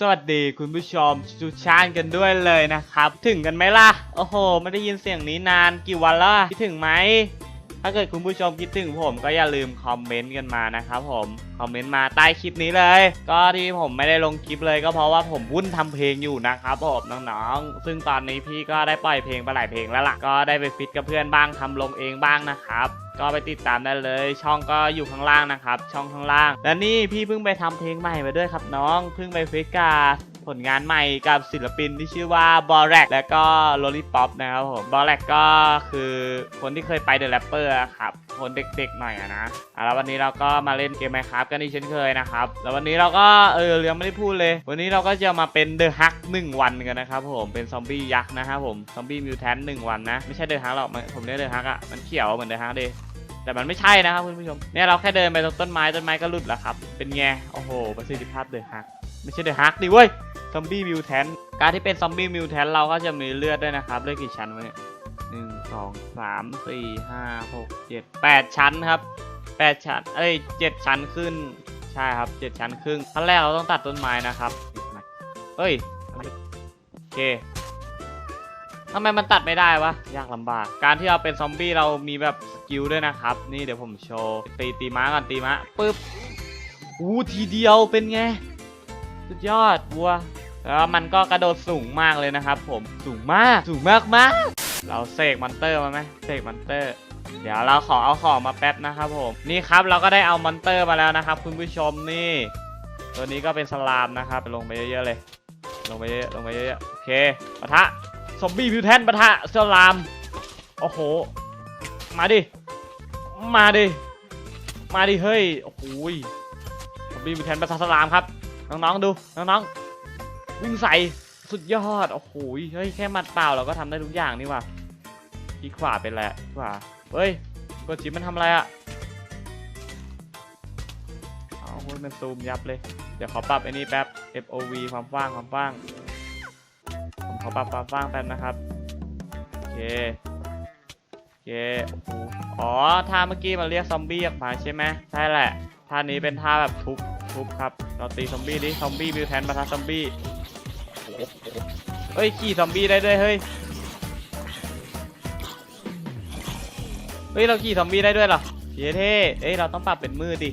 สวัสดีคุณผู้ชมชูชานกันด้วยเลยนะครับ ถึงกันไหมล่ะ โอ้โห ไม่ได้ยินเสียงนี้นานกี่วันแล้วคิดถึงไหม ถ้าเกิดคุณผู้ชมคิดถึงผมก็อย่าลืมคอมเมนต์กันมานะครับผมคอมเมนต์มาใต้คลิปนี้เลย ก็ที่ผมไม่ได้ลงคลิปเลยก็เพราะว่าผมวุ่นทำเพลงอยู่นะครับผมน้องๆ ซึ่งตอนนี้พี่ก็ได้ปล่อยเพลงไปหลายเพลงแล้วล่ะ ก็ได้ไปฟิตกับเพื่อนบ้างทำลงเองบ้างนะครับก็ไปติดตามได้เลย ช่องก็อยู่ข้างล่างนะครับ ช่องข้างล่าง และนี่พี่เพิ่งไปทำเพลงใหม่มาด้วยครับน้อง เพิ่งไปฟิตกับ ผลงานใหม่กับศิลปินที่ชื่อว่าบอลแรกและก็โลลิป o p นะครับผมบอลแรกก็คือคนที่เคยไปเดอะแรปเปอร์ครับคนเด็กๆหน่อยนะอะแล้ววันนี้เราก็มาเล่นเกมไมครับกันอีกเช่นเคยนะครับแล้ววันนี้เราก็เออยังไม่ได้พูดเลย วันนี้เราก็จะมาเป็นเดอะฮักหนึ่งวันกันนะครับผมเป็นซอมบี้ยักษ์นะครับผมซอมบี้มิวแทนหนึ่งวันนะไม่ใช่เดอะฮักหรอกผมเรียกเดอะฮักอะมันเขียวเหมือนเดอะฮักดิแต่มันไม่ใช่นะครับคุณผู้ชมเนี่ยเราแค่เดินไปตรงต้นไม้ต้นไม้ก็หลุดแล้วครับ เป็นไง โอ้โห ประสิทธิภาพเดอะฮัก ไม่ใช่เดอะฮักดิเว้ยซอมบี้มิวแทนการที่เป็นซอมบี้มิวแทนเราก็จะมีเลือดด้วยนะครับเลือดกี่ชั้นวะเนี่ยหนึ่งสองสามสี่ห้าหกเจ็ดแปดชั้นครับแปดชั้นเอ้ยเจ็ดชั้นขึ้นใช่ครับเจ็ดชั้นครึ่งขั้นแรกเราต้องตัดต้นไม้นะครับเฮ้ยโอเคทำไมมันตัดไม่ได้วะยากลำบาก การที่เราเป็นซอมบี้เรามีแบบสกิลด้วยนะครับ นี่เดี๋ยวผมโชว์ตีตีม้าก่อนตีม้าปึ๊บอู้ทีเดียวเป็นไง สุดยอดวัวแล้วมันก็กระโดดสูงมากเลยนะครับ ผมสูงมากสูงมากมากเราเสกมอนเตอร์มาไหมเสกมอนเตอร์ เดี๋ยวเราขอเอาของมาแป๊บนะครับผมนี่ครับเราก็ได้เอามอนเตอร์มาแล้วนะครับ คุณผู้ชมนี่ ตัวนี้ก็เป็นสลามนะครับลงไปเยอะๆเลย ลงไปเยอะๆลงไปเยอะๆโอเคปะทะซอมบี้มิวแทนปะทะสลามโอ้โห มาดิ มาดิ มาดิ เฮ้ย โอ้โหยซอมบี้มิวแทนปะทะสลามครับ น้องๆดู น้องๆ วิ่งใส่สุดยอด โอ้โห เฮ้ย แค่มัดเปล่าเราก็ทำได้ทุกอย่างนี่ว่ะที่ขวาเป็นแหละขวาเฮ้ย กดชิปมันทำอะไรอะเอาโอ้ยมันซูมยับเลย เดี๋ยวขอปรับไอ้นี่แป๊บ FOV ความกว้างความกว้าง ผมขอปรับความกว้างแป๊บนะครับ โอเค โอเคโอ้โหอ๋อ ท่าเมื่อกี้มันเรียกซอมบี้ออกมาใช่ไหมใช่แหละ ท่านี้เป็นท่าแบบทุบ ทุบครับ เราตีซอมบี้ดิ ซอมบี้บิวแทนมาทัซอมบี้เฮ้ยขี่ซอมบี้ได้ด้วยเฮ้ย เฮ้ยเราขี่ซอมบี้ได้ด้วยเหรอเย้เท่เอ้ยเราต้องปรับเป็นมือดิ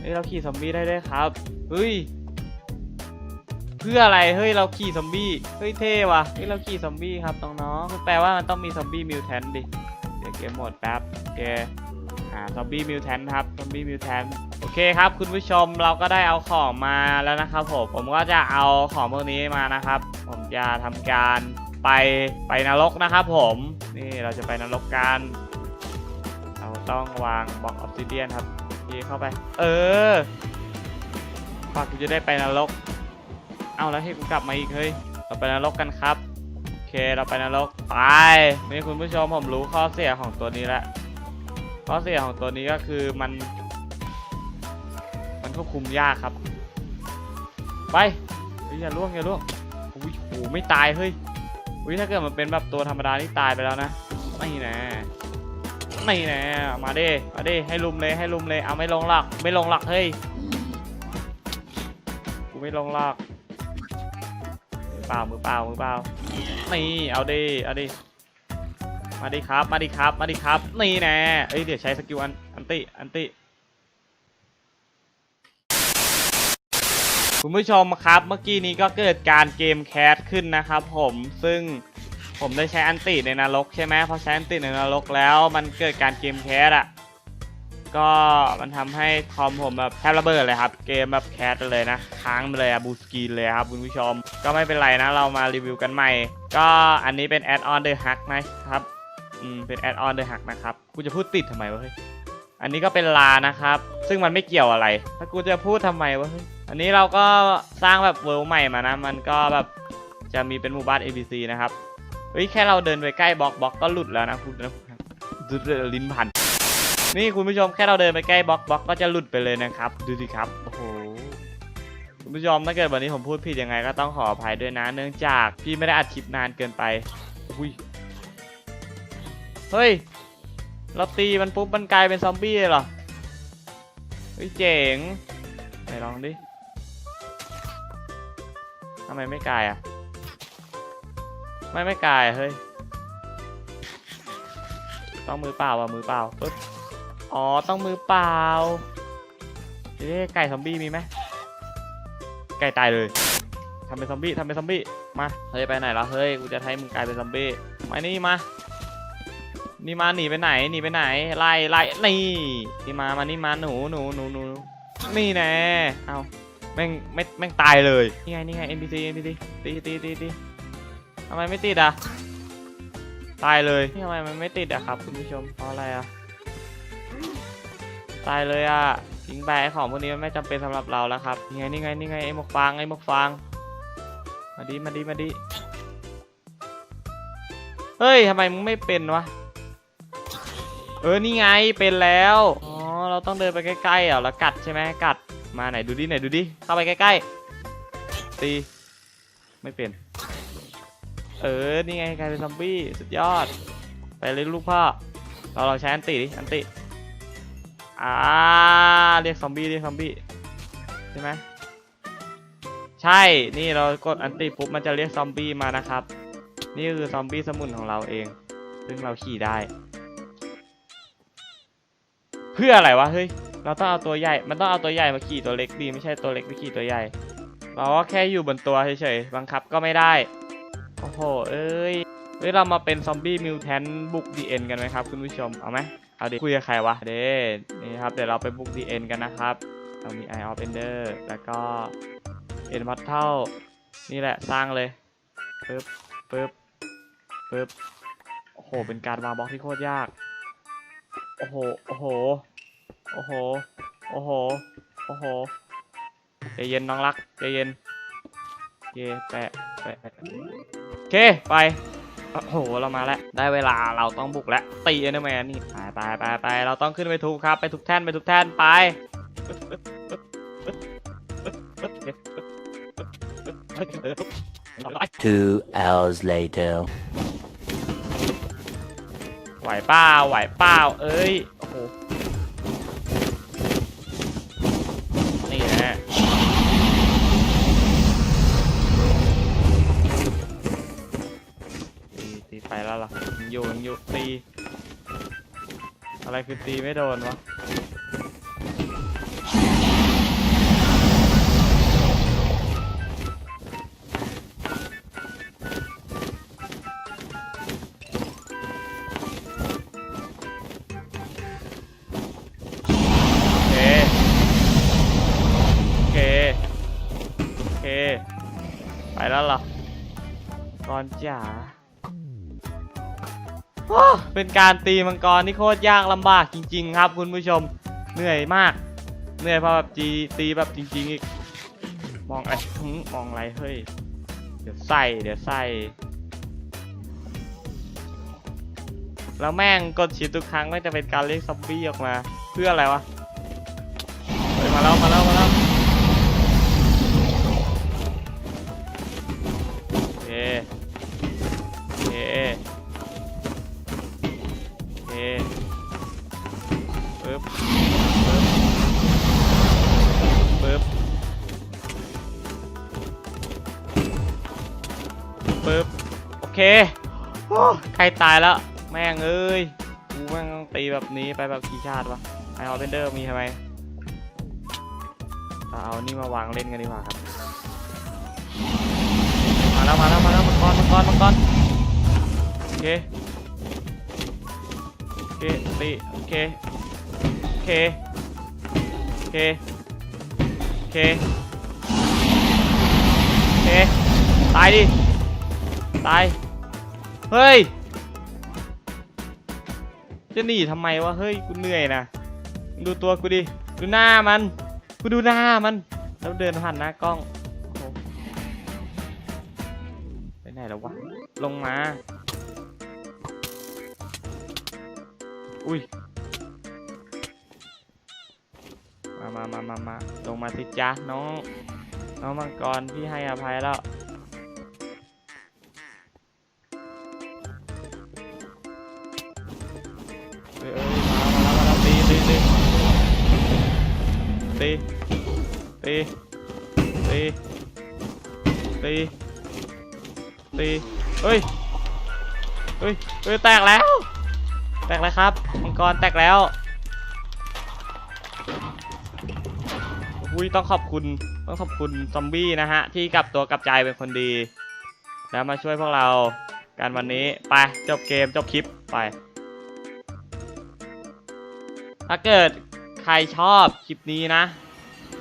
เฮ้ยเราขี่ซอมบี้ได้ด้วยครับ เฮ้ย เพื่ออะไร เฮ้ยเราขี่ซอมบี้ เฮ้ยเท่ว่ะ เฮ้ยเราขี่ซอมบี้ครับน้องๆแปลว่ามันต้องมีซอมบี้มิวแทนดิ เดี๋ยวเกมหมดแป๊บเคอ่าซอมบี้มิวแทนครับ ซอมบี้มิวแทน โอเคครับคุณผู้ชมเราก็ได้เอาของมาแล้วนะครับผมผมก็จะเอาของพวกนี้มานะครับ ผมจะทำการไปไปนรกนะครับผมนี่เราจะไปนรกกันเราต้องวางบล็อกออฟซิเดียนครับทีเข้าไป เออฝากกูจะได้ไปนรก เอาแล้วให้กูกลับมาอีกเฮ้ยเราไปนรกกันครับโอเคเราไปนรกไปนี่คุณผู้ชมผมรู้ข้อเสียของตัวนี้แล้วข้อเสียของตัวนี้ก็คือมัน มันควบคุมยากครับ ไปอย่าล่วงอย่าล่วงอุ้ยโหไม่ตายเฮ้ยอุ้ยถ้าเกิดมันเป็นแบบตัวธรรมดานี่ตายไปแล้วนะไม่นะไม่นะมาดิมาดิให้ลุมเลยให้ลุมเลยเอาไม่ลงหรอกไม่ลงหรอกเฮ้ยกูไม่ลงหรอกมือเปล่ามือเปล่ามือเปล่านี่เอาดิเอาดิมาดิครับ มาดิครับ มาดิครับ นี่แน่เอ้ย เดี๋ยวใช้สกิลอัน อันติ อันติ คุณผู้ชมครับเมื่อกี้นี้ก็เกิดการเกมแคสขึ้นนะครับผมซึ่งผมได้ใช้อันติในนรกใช่ไหมพอใช้อันติในนรกแล้ว มันเกิดการเกมแคสอะก็มันทำให้คอมผมแบบแทบระเบิดเลยครับ เกมแบบแคสเลยนะ ค้างไปเลยอะบูสกีนเลยครับคุณผู้ชม ก็ไม่เป็นไรนะเรามารีวิวกันใหม่ ก็อันนี้เป็นแอดออนเดอะฮักนะครับอืมเป็นแอดออนเดอะฮักนะครับกูจะพูดติดทำไมวะเฮ้ย อันนี้ก็เป็นลานะครับ ซึ่งมันไม่เกี่ยวอะไร ถ้ากูจะพูดทำไมวะ อันนี้เราก็สร้างแบบเวิลด์ใหม่มานะ มันก็แบบจะมีเป็นหมู่บ้าน ABC นะครับ เฮ้ยแค่เราเดินไปใกล้บล็อกบล็อกก็หลุดแล้วนะคุณนะดูลิ้นพัน นี่คุณผู้ชมแค่เราเดินไปใกล้บล็อกบล็อกก็จะหลุดไปเลยนะครับ ดูสิครับ โอ้โห คุณผู้ชมถ้าเกิดวันนี้ผมพูดผิดยังไงก็ต้องขออภัยด้วยนะ เนื่องจากพี่ไม่ได้อัดคลิปนานเกินไป อุ้ย เฮ้ย เราตีมันปุ๊บมันกลายเป็นซอมบี้เลยเหรอเฮ้ยเจ๋งไหนลองดิทำไมไม่กลายอะไม่ไม่กลายเฮ้ยต้องมือเปล่าอะมือเปล่าปึ๊บอ๋อต้องมือเปล่าเอ๊ะไก่ซอมบี้มีไหมไก่ตายเลยทำเป็นซอมบี้ทำเป็นซอมบี้มาเฮ้ยไปไหนล้วเฮ้ยกูจะให้มึงกลายเป็นซอมบี้มานี่มา นี่มาหนีไปไหนหนีไปไหนไล่ไล่นี่นี่มามานี่มาหนูหนูหนูหนูนี่แน่เอาแม่งไม่แม่งตายเลยนี่ไงนี่ไง NPC NPC ตีตีตีตีทำไมไม่ติดอะตายเลยนี่ทำไมมันไม่ติดอะครับคุณผู้ชมเพราะอะไรอะตายเลยอะทิ้งไปไอ้ของพวกนี้มันไม่จำเป็นสำหรับเราแล้วครับนี่ไงนี่ไงนี่ไงไอ้หมวกฟางไอ้หมวกฟางมาดิมาดิมาดิเฮ้ยทำไมมึงไม่เป็นวะ เออนี่ไงเป็นแล้ว อ๋อเราต้องเดินไปใกล้ๆอะแล้วกัดใช่ไหมกัดมาไหนดูดิไหนดูดิเข้าไปใกล้ๆตีไม่เป็น เออนี่ไงกลายเป็นซอมบี้สุดยอด ไปเลยลูกพ่อเราลองใช้อันติดิอันติอ่าเรียกซอมบี้เรียกซอมบี้ใช่ไหมใช่นี่เรากดอันติปุ๊บมันจะเรียกซอมบี้มานะครับ นี่คือซอมบี้สมุนของเราเอง ซึ่งเราขี่ได้ พื่ออะไรวะเฮ้ยเราต้องเอาตัวใหญ่ มันต้องเอาตัวใหญ่มาขี่ตัวเล็กดีไม่ใช่ตัวเล็กไปขี่ตัวใหญ่ เราก็แค่อยู่บนตัวเฉยๆบังคับก็ไม่ได้โอ้โหเอ้ยเฮ้ยเรามาเป็นซอมบี้มิวแทนบุกดีเอ็นกันไหมครับคุณผู้ชมเอาไหมเอาดิคุยกับใครวะเด้นี่ครับเดี๋ยวเราไปบุกดีเอ็นกันนะครับเรามี Eye of Ender แล้วก็ End Portal นี่แหละสร้างเลยปึ๊บปึ๊บปึ๊บโอ้โหเป็นการวางบล็อกที่โคตรยากโอ้โหโอ้โห โอ้โห โอ้โห โอ้โหใจเย็นน้องรักใจเย็นโอเคแปะแปะโอเค ไป โอ้โห เรามาแล้ว ได้เวลาเราต้องบุกแล้ว ตีเอนเดอร์แมนนี่ ไปไปไปไปเราต้องขึ้นไปทุบครับ ไปทุบแท่น ไปทุบแท่น ไป Two hours later. ไหวเปล่าไหวเปล่าเอ้ย อยู่ตี อะไรคือตีไม่โดนวะโอเคโอเคโอเคไปแล้วเหรอก่อนจ๋า เป็นการตีมังกรที่โคตรยากลำบากจริง ๆ ครับคุณผู้ชมเหนื่อยมากเหนื่อยเพราะแบบจีตีแบบจริง ๆ อีก มองอะไรมองอะไรเฮ้ยเดี๋ยวใส่เดี๋ยวใส่แล้วแม่งกดชิปทุกครั้งก็จะเป็นการเรียกซอมบี้ออกมา เพื่ออะไรวะมาแล้วมาแล้วมาแล้ว ปึ๊บปึ๊บโอเคโอ้ใครตายแล้ว แม่งเอ้ยกูแม่งต้องตีแบบนี้ไปแบบกี่ชาติวะไอออเบนเดอร์มีทำไมเอาเอานี่มาวางเล่นกันดีกว่าครับ มาแล้วมาแล้วมาแล้วมังกรมังกรมังกรโอเคโอเคตีโอเคโอเคโอเคโอเคโอเคตายดิ ตาย เฮ้ย จะหนีทำไมวะ เฮ้ย กูเหนื่อยนะ ดูตัวกูดิ ดูหน้ามัน กูดูหน้ามัน แล้วเดินผ่านหน้ากล้องไปไหนแล้ววะ ลงมา อุ้ย มามามามามาลงมาสิจ๊ะน้อง น้องมังกร พี่ให้อภัยแล้ว ตีตีตีตีตีเฮ้ยเฮ้ยเฮ้ยแตกแล้ว แตกแล้วครับมังกรแตกแล้วอุ้ยต้องขอบคุณต้องขอบคุณซอมบี้นะฮะ ที่กลับตัวกลับใจเป็นคนดี แล้วมาช่วยพวกเรากันวันนี้ ไป จบเกมจบคลิปไป ถ้าเกิด ใครชอบคลิปนี้นะ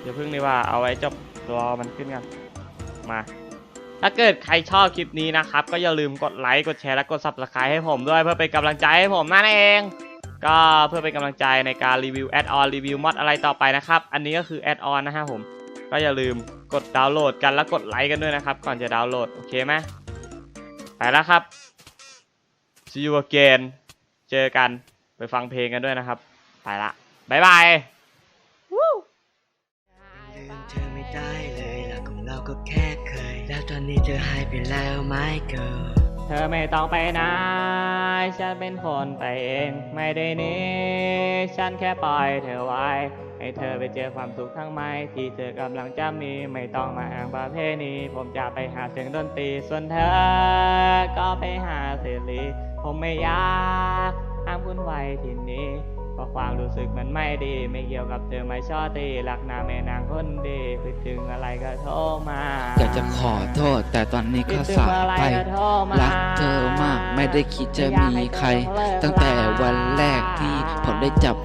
เดี๋ยวพึ่งดีกว่าเอาไว้จบรอมันขึ้นกันมา ถ้าเกิดใครชอบคลิปนี้นะครับ ก็อย่าลืมกดไลค์กดแชร์และกด subscribe ให้ผมด้วยเพื่อเป็นกำลังใจให้ผมนั่นเองก็เพื่อเป็นกำลังใจในการรีวิวแอดออนรีวิวมอดอะไรต่อไปนะครับ อันนี้ก็คือแอดออนนะฮะผม ก็อย่าลืมกดดาวน์โหลดกันแล้วกดไลค์กันด้วยนะครับ ก่อนจะดาวน์โหลด โอเคไหมไปแล้วครับ see you again เจอกันไปฟังเพลงกันด้วยนะครับ ไปละ บ๊ายบายลืมเธอไม่ได้เลยรักของเราก็แค่เคย แล้วตอนนี้เธอหายไปแล้วไหมเกิลเธอไม่ต้องไปไหนฉันเป็นคนไปเอง ไม่ได้หนี้ฉันแค่ปล่อยเธอไว้ ให้เธอไปเจอความสุขทั้งไม่ที่เธอกำลังจะมี ไม่ต้องมาอ้างประเพณีผมจะไปหาเสียงดนตรี ส่วนเธอก็ไปหาเสรีผมไม่อยากห้ามคุณไว้ที่นี้ เพราะความรู้สึกมันไม่ดี ไม่เกี่ยวกับเธอไม่ชอบตีรักนาแม่นางคนดีคิดถึงอะไรก็โทรมาอยากจะขอโทษ แต่ตอนนี้ก็สายไปรักเธอมากไม่ได้คิดจะมีใคร ตั้งแต่วันแรกที่ผมได้จับ